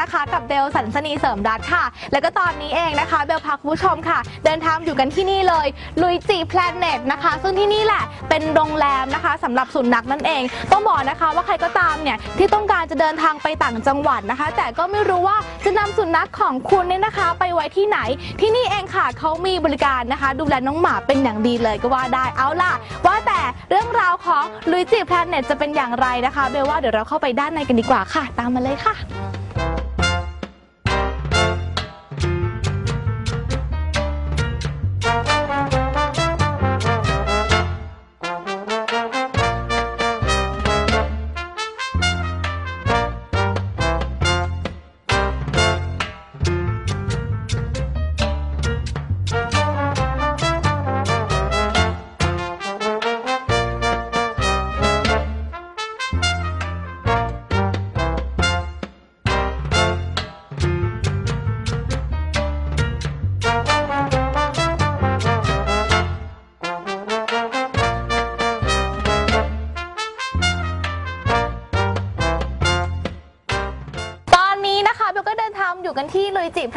นะคะ กับเบลสันสนีเสริมรัตน์ค่ะ แล้วก็ตอนนี้เองนะคะ เบลพาคุณผู้ชมค่ะ เดินทางอยู่กันที่นี่เลยลุยจีแพลเน็ตนะคะ ซึ่งที่นี่แหละเป็นโรงแรมนะคะสำหรับสุนัขนั่นเอง ต้องบอกนะคะว่าใครก็ตามเนี่ยที่ต้องการจะเดินทางไปต่างจังหวัดนะคะ แต่ก็ไม่รู้ว่าจะนำสุนัขของคุณเนี่ยนะคะ ไปไว้ที่ไหน ที่นี่เองค่ะเขามีบริการนะคะ ดูแลน้องหมาเป็นอย่างดีเลยก็ว่าได้เอาล่ะ ว่าแต่เรื่องราวของลุยจีแพลเน็ตจะเป็นอย่างไรนะคะ เบลว่าเดี๋ยวเราเข้าไปด้านในกันดีกว่าค่ะ ตามมาเลยค่ะ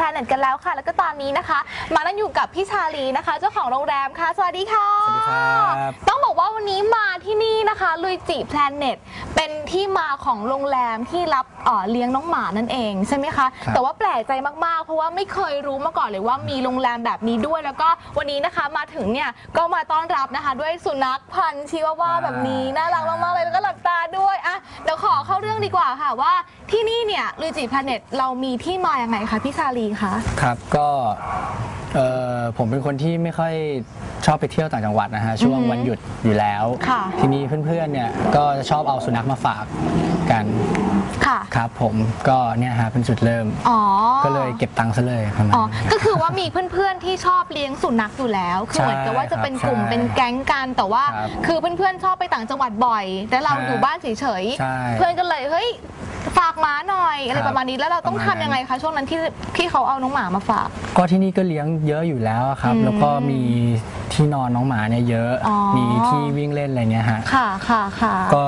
แพลเน็ตกันแล้วค่ะ แล้วก็ตอนนี้นะคะ มานั่งอยู่กับพี่ชาลีนะคะ เจ้าของโรงแรมค่ะ สวัสดีค่ะ สวัสดีครับ ต้องบอกว่าวันนี้มาที่นี่นะคะลุยจิแพลเน็ต เป็นที่มาของโรงแรมที่รับเอ่อเลี้ยงน้องหมานั่นเองใช่ไหมคะ ครับ แต่ว่าแปลกใจมากๆ เพราะว่าไม่เคยรู้มาก่อนเลยว่ามีโรงแรมแบบนี้ด้วย แล้วก็วันนี้นะคะมาถึงเนี่ยก็มาต้อนรับนะคะ ด้วยสุนัขพันธุ์ชิวาว่าแบบนี้น่ารักมากๆเลยแล้วก็หลับตาด้วยอะเดี๋ยวขอเข้าเรื่องดีกว่าค่ะว่าที่นี่เนี่ยลุยจิแพลเน็ตเรามีที่มาอย่างไงคะพี่ชาลีคะ ครับก็ เอ่อผมเป็นคนที่ไม่ค่อยชอบไปเที่ยวต่างจังหวัดนะฮะช่วงอือหือวันหยุดอยู่แล้ว ค่ะ ทีนี้เพื่อนๆเนี่ยก็จะชอบเอาสุนัขมาฝากกันค่ะ ครับ ผมก็เนี่ยฮะเป็นจุดเริ่ม อ๋อก็เลยเก็บตังค์ซะเลยประมาณอ๋อนั้นก็คือว่ามีเพื่อนๆที่ชอบเลี้ยงสุนัขอยู่แล้ว คือเหมือนกับว่าจะเป็นกลุ่มใช่เป็นแก๊งกัน แต่ว่า ครับคือเพื่อนๆชอบไปต่างจังหวัดบ่อย แต่เราใช่อยู่บ้านเฉยใช่ ๆ เพื่อนก็เลย เฮ้ย ฝากหมาหน่อยอะไรครับประมาณนี้แล้วเราต้องประทำมาณนั้นยังไงคะช่วงนั้นที่ที่เขาเอาน้องหมามาฝาก ก็ที่นี่ก็เลี้ยงเยอะอยู่แล้วครับอืมแล้วก็มีที่นอนน้องหมาเนี่ยเยอะ อ๋อ มีที่วิ่งเล่นอะไรเงี้ยฮะ ค่ะค่ะค่ะก็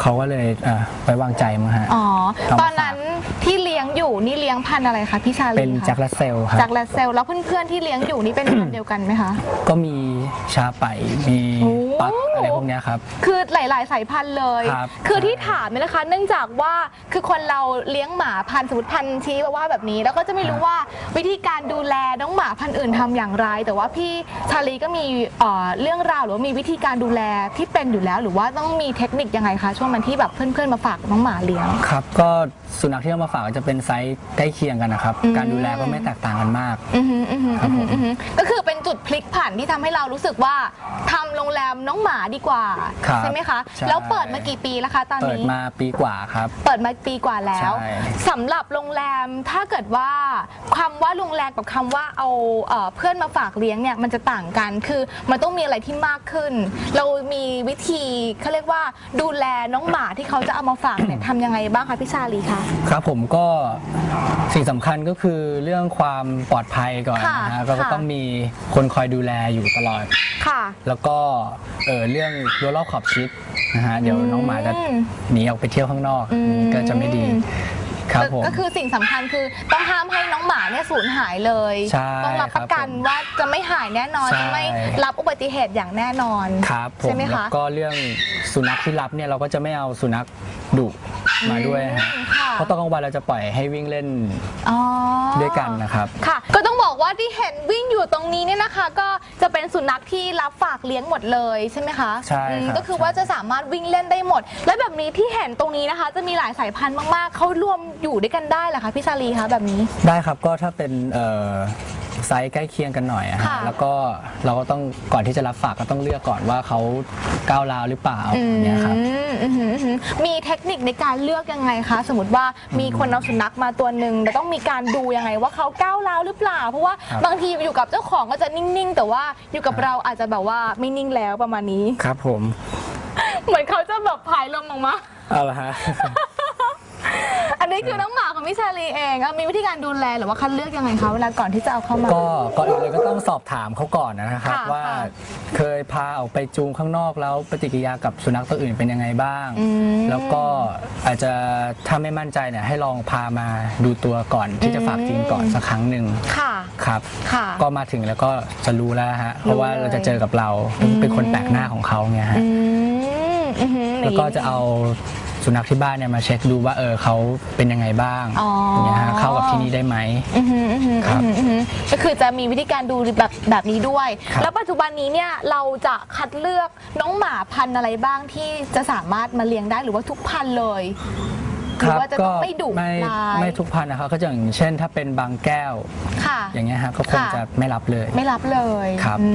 เขาก็เลยเอ่อไว้วางใจมั้งฮะ อ๋อเอามาตอนนั้นที่เลี้ยงอยู่นี่เลี้ยงพันธุ์อะไรคะพี่ชาลีเป็นคะแจ็คและเซลครับ จากแรดเซลแล้วเพื่อนๆที่เลี้ยงอยู่นี่เป็นพันธุ์เดียวกันไหมคะ ก็มีชาไปมีโอ้ ปักอะไรพวกเนี้ยครับ คือหลาย ๆ สายพันธุ์เลย ครับคือที่ถามเนี่ยนะคะ เนื่องจากว่าคือคนเราเลี้ยงหมาพันธุ์สมมติพันธุ์ชี้ว่าแบบนี้ แล้วก็จะไม่รู้ว่าวิธีการดูแลน้องหมาพันธุ์อื่นทำอย่างไร แต่ว่าพี่ชาลีก็มีเอ่อเรื่องราวหรือว่ามีวิธีการดูแลที่เป็นอยู่แล้ว หรือว่าต้องมีเทคนิคยังไงคะช่วงนั้นที่แบบเพื่อน ๆ มาฝากน้องหมาเลี้ยง ครับก็สุนัขที่เอามาฝากก็จะเป็นไซส์ใกล้เคียงกันนะครับ อืม การดูแลก็ไม่แตกต่างกันมาก อือหืออือหือครับผม อือหือก็คือเป็นจุดพลิกผันที่ทำให้เรารู้สึกว่าทำโรงแรมน้องหมาดีกว่าครับใช่ไหมคะ ใช่ แล้วเปิดมากี่ปีแล้วคะตอนเปิดนี้ มาปีกว่าครับ เปิดมาปีกว่าแล้วใช่ สำหรับโรงแรมถ้าเกิดว่าคำว่าโรงแรมกับคำว่าเอาเอ่อเพื่อนมาฝากเลี้ยงเนี่ยมันจะต่างกันคือมันต้องมีอะไรที่มากขึ้น เรามีวิธีเขาเรียกว่าดูแลน้องหมาที่เขาจะเอามาฝากเนี่ย ทำยังไงบ้างคะพี่ชาลีคะ ครับผมก็สิ่งสำคัญก็คือเรื่องความปลอดภัยก่อนค่ะนะฮะก็ค่ะ ต้องมีคนคอยดูแลอยู่ตลอด ค่ะ แล้วก็เออเรื่องรั้วรอบขอบชิดนะฮะเดี๋ยวน้องหมาจะอืมหนีออกไปเที่ยวข้างนอกอืม ก็จะไม่ดีครับผม ก็คือสิ่งสำคัญคือต้องห้ามให้น้องหมาเนี่ยสูญหายเลย ใช่ต้องรับประกันครับผมว่าจะไม่หายแน่นอนใช่ จะไม่รับอุบัติเหตุอย่างแน่นอน ครับผใช่มไหมแล้วคะก็เรื่องสุนัขที่รับเนี่ยเราก็จะไม่เอาสุนัข ดุมาด้วยนะฮะอืมค่ะ เพราะตอนกลางวันเราจะปล่อยให้วิ่งเล่นอ๋อ ด้วยกันนะครับ ค่ะ ก็ต้องบอกว่าที่เห็นวิ่งอยู่ตรงนี้เนี่ยนะคะ ก็จะเป็นสุนัขที่รับฝากเลี้ยงหมดเลยใช่ไหมคะใช่อืมครับก็คือว่าจะสามารถวิ่งเล่นได้หมด และแบบนี้ที่เห็นตรงนี้นะคะ จะมีหลายสายพันธุ์มากๆเขารวมอยู่ด้วยกันได้เหรอคะพี่ชาลีคะแบบนี้ ได้ครับก็ถ้าเป็นเอ่อ ไซส์ใกล้เคียงกันหน่อยอะฮะค่ะแล้วก็เราก็ต้องก่อนที่จะรับฝากก็ต้องเลือกก่อนว่าเขาก้าวร้าวหรือเปล่าอืมเนี่ยครับ อืมอือหืออือหือมีเทคนิคในการเลือกยังไงคะ สมมติว่ามีคนเอาสุนัขมาตัวหนึ่งแต่ต้องมีการดูยังไงว่าเขาก้าวร้าวหรือเปล่า เพราะว่าครับ บางทีอยู่กับเจ้าของก็จะนิ่งๆ แต่ว่าอยู่กับเราอาจจะแบบว่าไม่นิ่งแล้วประมาณนี้ ครับผมเหมือนเขาจะแบบผายลมออกมา เอาละฮะ อันนี้คือน้องหมา ของพี่ชาลีเองอะมีวิธีการดูแลหรือว่าคัดเลือกยังไงคะเวลาก่อนที่จะเอาเข้ามา ก็ก่อนอื่นเลยก็ต้องสอบถามเขาก่อนนะครับ ค่ะว่าค่ะเคยพาออกไปจูงข้างนอกแล้วปฏิกิริยากับสุนัขตัวอื่นเป็นยังไงบ้าง อืมแล้วก็อาจจะถ้าไม่มั่นใจเนี่ยให้ลองพามาดูตัวก่อนที่จะฝากจริงก่อนสักครั้งหนึ่งค่ะ ครับ ค่ะ ก็มาถึงแล้วก็จะรู้แล้วฮะเพราะว่ารู้เลยเราจะเจอกับเราเป็นคนแปลกหน้าของเขาเนี่ยฮะ อืมอือหือแล้วก็จะเอา สุนัขที่บ้านเนี่ยมาเช็คดูว่าเออเขาเป็นยังไงบ้างอ๋อออย่างเงี้ยฮะเข้ากับที่นี่ได้ไหม อือหืออือหือครับอือหืออือหือก็คือจะมีวิธีการดูแบบแบบนี้ด้วย ครับ แล้วปัจจุบันนี้เนี่ยเราจะคัดเลือกน้องหมาพันธุ์อะไรบ้างที่จะสามารถมาเลี้ยงได้หรือว่าทุกพันธุ์เลย หรือว่าจะต้องไม่ดุไม่ร้ายไม่ทุกพันธุ์นะครับก็จะอย่างเช่นถ้าเป็นบางแก้ว ค่ะ อย่างเงี้ยฮะก็คงค่ะ จะไม่รับเลย ไม่รับเลยครับ อื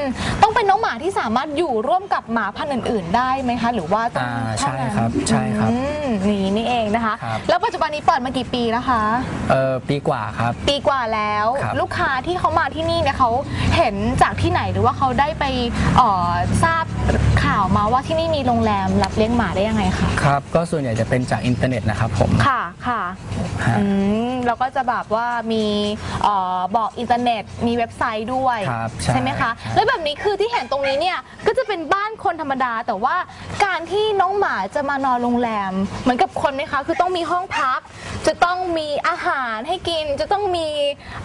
มต้องเป็นน้องหมาที่สามารถอยู่ร่วมกับหมาพันธุ์อื่น ๆ ได้ไหมคะ หรือว่าต้องอ่าเท่าใช่นั้นครับใช่ครับอืมนี่นี่เองนะคะ ครับ แล้วปัจจุบันนี้เปิดมากี่ปีแล้วคะ เออปีกว่าครับ ปีกว่าแล้ว ครับ ลูกค้าที่เขามาที่นี่เนี่ยเขาเห็นจากที่ไหนหรือว่าเขาได้ไปเอ่อทราบข่าวมาว่าที่นี่มีโรงแรมรับเลี้ยงหมาได้ยังไงคะ ครับ ก็ส่วนใหญ่จะเป็นจากอินเทอร์เน็ตนะครับผม ค่ะค่ะฮะอืมเราก็จะแบบว่ามีเออบอกอินเทอร์เน็ตมีเว็บไซต์ด้วยครับใช่ไหมคะ ใช่ แล้วแบบนี้คือที่เห็นตรงนี้เนี่ยก็จะเป็นบ้านคนธรรมดา แต่ว่าการที่น้องหมาจะมานอนโรงแรม เหมือนกับคนไหมคะ คือต้องมีห้องพัก จะต้องมีอาหารให้กินจะต้องมี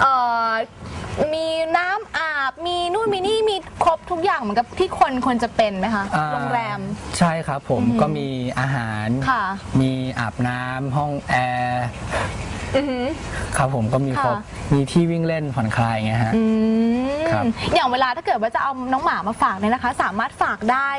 เอ่อ มีน้ำอาบ มีนู่นมีนี่มีครบทุกอย่างเหมือนกับที่คนควรจะเป็นไหมคะอ่าโรงแรม ใช่ครับผมอือหือก็มีอาหาร ค่ะ มีอาบน้ำห้องแอร์อือหือ ครับผมก็มีครบค่ะ มีที่วิ่งเล่นผ่อนคลายไงฮะ อืมครับ อย่างเวลาถ้าเกิดว่าจะเอาน้องหมามาฝากเนี่ยนะคะ สามารถฝากได้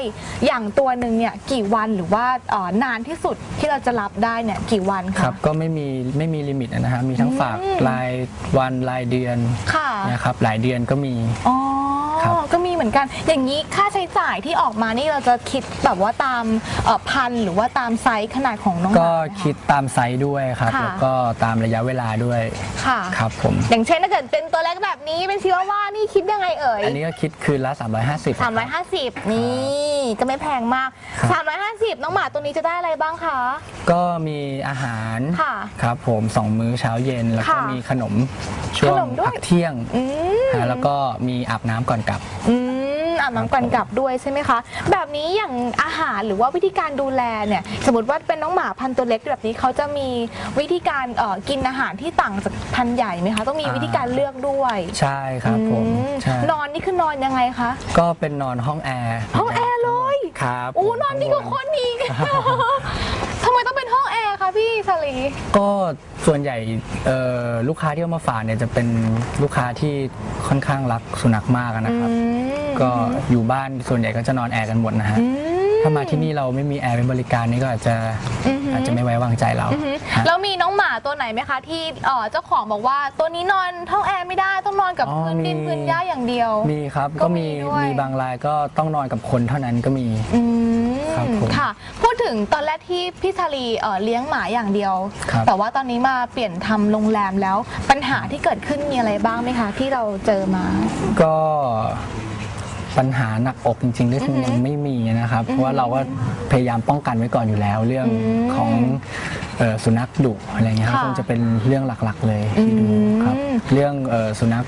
อย่างตัวหนึ่งเนี่ยกี่วันหรือว่าเอ่อนานที่สุดที่เราจะรับได้เนี่ยกี่วันครัคะบก็ไม่มีไม่มีลิมิตนะฮะมีทั้งฝากอืมรายวันรายเดือน ค่ะ นะครับหลายเดือนก็มี อ๋อ ครับก็มีเหมือนกัน อย่างนี้ค่าใช้จ่ายที่ออกมานี่เราจะคิดแบบว่าตามเอ่อพันธุ์หรือว่าตามไซส์ขนาดของน้องหก็มาไหมะ คิดตามไซส์ด้วยครับ ค่ะ แล้วก็ตามระยะเวลาด้วยค่ะ ครับผมอย่างเช่นถ้าเกิดเป็นตัวเล็กแบบนี้เป็นชิวาว่านี่คิดยังไงเอ่ย อันนี้ก็คิดคืนละ 350 350 นี่ก็ไม่แพงมาก ครับ 350 น้องหมาตัวนี้จะได้อะไรบ้างคะ ก็มีอาหารค่ะครับผมสองมื้อเช้าเย็นแล้วก็ค่ะมีขนมช่วขงนมด้วย พักเที่ยงอืมฮะแล้วก็มีอาบน้ำก่อนกลับ อืมอาบน้ำก่อนกลับด้วยใช่ไหมคะ แบบนี้อย่างอาหารหรือว่าวิธีการดูแลเนี่ย สมมติว่าเป็นน้องหมาพันธุ์ตัวเล็กแบบนี้เขาจะมีวิธีการเอ่อกินอาหารที่ต่างจากพันธุ์ใหญ่ไหมคะต้องมีอ่า วิธีการเลือกด้วยใช่ครับผมอืมใช่นอนนี่คือนอนยังไงคะ ก็เป็นนอนห้องแอร์ห้องแอร์เลย ครับอู้ผมนอนดีกว่าข้างบคนอีก พี่สลี ก็ส่วนใหญ่เอ่อลูกค้าที่เอามาฝากเนี่ยจะเป็นลูกค้าที่ค่อนข้างรักสุนัขมากนะครับอืมก็อยู่บ้านส่วนใหญ่ก็จะนอนแอร์กันหมดนะฮะ อืม ถ้ามาที่นี่เราไม่มีแอร์เป็นบริการนี่ก็อาจจะอือหือออาจจะไม่ไว้วางใจเราอือหือฮะ แล้วมีน้องหมาตัวไหนไหมคะ ที่เอ่อเจ้าของบอกว่าตัวนี้นอนห้องแอร์ไม่ได้ต้องนอนกับอ๋อพื้นดินมี พื้นหญ้าอย่างเดียว มีครับก็ก็มีมีด้วย มีบางรายก็ต้องนอนกับคนเท่านั้นก็มี อืมครับผมค่ะ พูดถึงตอนแรกที่พี่ชาลีเอ่อเลี้ยงหมาอย่างเดียว ครับ แต่ว่าตอนนี้มาเปลี่ยนทำโรงแรมแล้วปัญหาที่เกิดขึ้นมีอะไรบ้างไหมคะ ที่เราเจอมา ก็ ปัญหาหนักอกจริงๆก็คืออหือยังไม่มีนะครับ เพราะว่าเราก็พยายามป้องกันไว้ก่อนอยู่แล้วเรื่องอืมของเอ่อสุนัขดุอะไรเงี้ยครับค่ะคงจะเป็นเรื่องหลักๆเลยที่ดูครับอืมเรื่องเอ่อสุนัข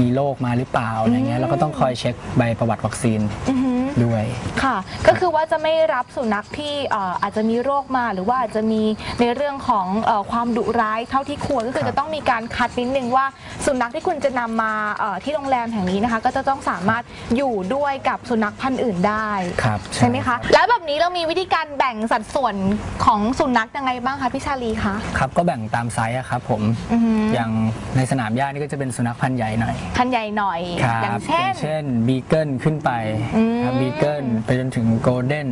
มีโรคมาหรือเปล่าอะไรเงี้ยเราก็ต้องคอยเช็คใบประวัติวัคซีนอือหือด้วยค่ะ ก็คือว่าจะไม่รับสุนัขที่เอ่ออาจจะมีโรคมาหรือว่าอาจจะมีในเรื่องของเออความดุร้ายเท่าที่ควรก็คือครับจะต้องมีการคัดนิดนึงว่าสุนัขที่คุณจะนำมาเอ่อที่โรงแรมแห่งนี้นะคะ ก็จะต้องสามารถอยู่ด้วยกับสุนัขพันธุ์อื่นได้ ครับใช่ไหมคะ แล้วแบบนี้เรามีวิธีการแบ่งสัดส่วนของสุนัขยังไงบ้างคะพี่ชาลีคะ ครับก็แบ่งตามไซส์อะครับผม อือหืออย่างในสนามหญ้านี่ก็จะเป็นสุนัขพันธุ์ใหญ่หน่อยพันธุ์ใหญ่หน่อย ครับอย่างเช่นเช่นบีเกิลขึ้นไปอืม ครับบีเกิลไปจนถึงโกลเด้น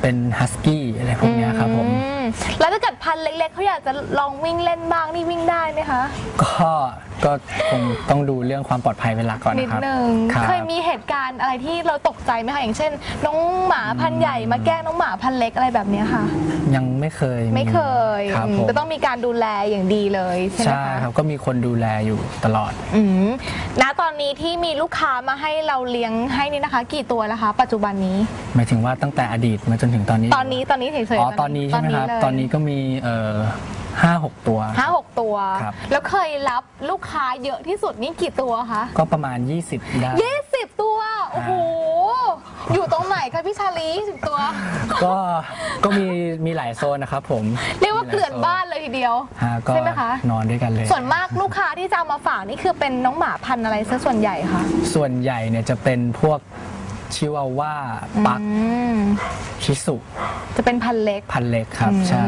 เป็นฮัสกี้อะไรพวกเนี้ยครับผม อืมแล้วถ้าเกิดพันธุ์เล็กๆเขาอยากจะลองวิ่งเล่นบ้างนี่วิ่งได้ไหมคะ ก็ ก็คงต้องดูเรื่องความปลอดภัยเป็นหลักก่อนนิดนะครับ นึงครับ เคยมีเหตุการณ์อะไรที่เราตกใจไหมคะอย่างเช่น น้องหมาพันธุ์ใหญ่มาแกล้งน้องหมาพันธุ์เล็กอะไรแบบเนี้ยค่ะ ยังไม่เคยไม่เคยครับอืมผมจะต้องมีการดูแลอย่างดีเลยใช่ไหมใช่คะครับก็มีคนดูแลอยู่ตลอด อืมณตอนนี้ที่มีลูกค้ามาให้เราเลี้ยงให้นี่นะคะ กี่ตัวแล้วคะ ปัจจุบันนี้ หมายถึงว่าตั้งแต่อดีตมาจนถึงตอนนี้ตอนนี้ตอนนี้เฉยๆอ๋อตอนนี้ใช่ไหมครับเลยตอนนี้ก็มีเอ่อ ห้าหกตัว ห้าหกตัว ครับ แล้วเคยรับลูกค้าเยอะที่สุดนี่กี่ตัวคะก็ประมาณ 20 ได้ ยี่สิบตัว โอ้โห อยู่ตรงไหนคะพี่ชาลีสิบตัว ก็ ก็มี มีหลายโซนนะครับผมเรียกว่าเกลื่อนบ้านเลยทีเดียว ฮะก็ใช่ไหมคะ นอนด้วยกันเลย ส่วนมากลูกค้าที่จะเอามาฝากนี่คือเป็นน้องหมาพันธุ์อะไรซะส่วนใหญ่คะส่วนใหญ่เนี่ยจะเป็นพวกชิวาว่าปักอืมชิสุจะเป็นพันธุ์เล็กพันเล็กครับ ใช่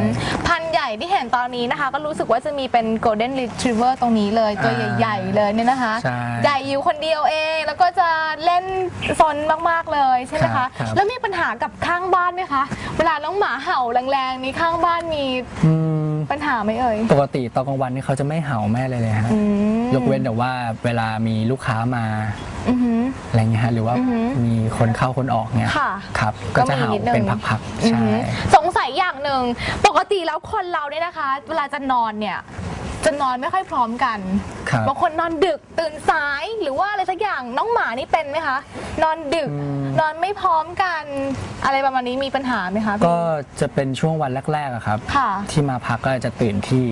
พันธุ์ให ญ่ที่เห็นตอนนี้นะคะ ก็รู้สึกว่าจะมีเป็น golden retriever ตรงนี้เลย ตัวอ่าใหญ่ ๆ เลยเนี่ยนะคะ ใช่ใหญ่อยู่คนเดียวเอง แล้วก็จะเล่นซนมากๆเลยใช่ไหมครัคะ บครับ แล้วมีปัญหากับข้างบ้านไหมคะ เวลาน้องหมาเห่าแรงๆนี้ข้างบ้านมีอืมปัญหาไหมเอ่ย ปกติตอนกลางวันนี่เขาจะไม่เห่าแม่เลยเลยฮะ อืมยกเว้นแต่ว่าเวลามีลูกค้ามาอือหือ อะไรเงี้ยฮะหรือว่าอือหือมีคนเข้าคนออกเนี่ยค่ะครับ ก็จะเห่าก็มีนิดนึง เป็นพักๆอือใช่ หือสงสัยอย่างหนึ่ง ปกติแล้วคนเราเนี่ยนะคะ เวลาจะนอนเนี่ย จะนอนไม่ค่อยพร้อมกันครับ บางคนนอนดึกตื่นสายหรือว่าอะไรสักอย่างน้องหมานี่เป็นไหมคะ นอนดึกอืมนอนไม่พร้อมกัน อะไรประมาณนี้มีปัญหาไหมคะพี่ ก็จะเป็นช่วงวันแรกๆอะครับ ค่ะ ที่มาพักก็จะตื่นที่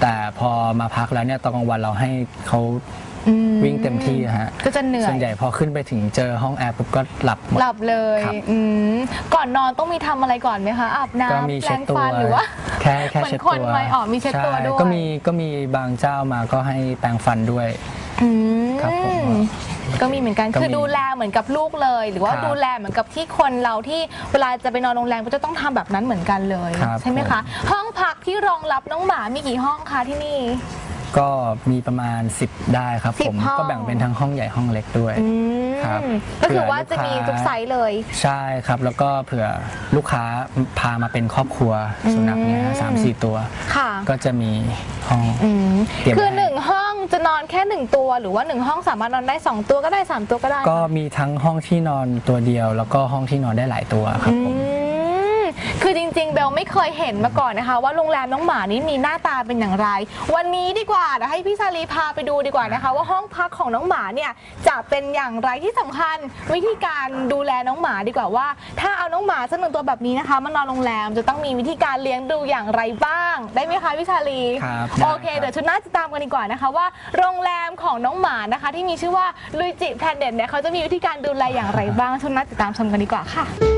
แต่พอมาพักแล้วเนี่ยตอนกลางวันเราให้เขา อืมวิ่งเต็มที่อะฮะก็จะเหนื่อย ส่วนใหญ่พอขึ้นไปถึงเจอห้องแอร์ปุ๊บก็หลับหมด หลับเลยครับ อืมก่อนนอนต้องมีทำอะไรก่อนไหมคะอาบก็น้ำมีแปรเช็ดงตัวฟันหรือว่า แค่แค่เหมือนเช็ดคนตัวไหมอ๋อมีเช็ดตัวใด้วย ก็มีก็มีบางเจ้ามาก็ให้แปรงฟันด้วย อืมครับผมก็มีเหมือนกันก็มีคือดูแลเหมือนกับลูกเลย หรือว่าครับดูแลเหมือนกับที่คนเราที่เวลาจะไปนอนโรงแรมก็จะต้องทำแบบนั้นเหมือนกันเลย ครับ ใช่ไหมคะ ห้องพักที่รองรับน้องหมามีกี่ห้องคะที่นี่ ก็มีประมาณ 10 ได้ครับสิบผมห้อง ก็แบ่งเป็นทั้งห้องใหญ่ห้องเล็กด้วย อืมครับก็คือเผื่อว่าจะมีลูกค้าทุกไซส์เลย ใช่ครับแล้วก็เผื่อลูกค้าพามาเป็นครอบครัวสุนัขเนี่ยฮะสามสี่ตัว ค่ะก็จะมีห้อง อืมเตรียมคือให้หนึ่งห้องจะนอนแค่หนึ่งตัวหรือว่าหนึ่งห้องสามารถนอนได้สองตัวก็ได้สามตัวก็ได้ก็มีทั้งห้องที่นอนตัวเดียว แล้วก็ห้องที่นอนได้หลายตัวครับผมอืม คือจริงๆ เบลไม่เคยเห็นมาก่อนนะคะ ว่าโรงแรมน้องหมานี้มีหน้าตาเป็นอย่างไร วันนี้ดีกว่าเดี๋ยวให้พี่ชาลีพาไปดูดีกว่านะคะ ว่าห้องพักของน้องหมาเนี่ยจะเป็นอย่างไรที่สำคัญ วิธีการดูแลน้องหมาดีกว่าว่า ถ้าเอาน้องหมาสักหนึ่งตัวแบบนี้นะคะมานอนโรงแรมจะต้องมีวิธีการเลี้ยงดูอย่างไรบ้าง ได้ไหมคะพี่ชาลีครับโอเคได้ครับ เดี๋ยวชุดหน้าจะตามกันดีกว่านะคะว่าโรงแรมของน้องหมานะคะ ที่มีชื่อว่าลุยจิแพลเน็ตเนี่ยเขาจะมีวิธีการดูแลอย่างไรบ้างชุดหน้าติดตามชมกันดีกว่าค่ะ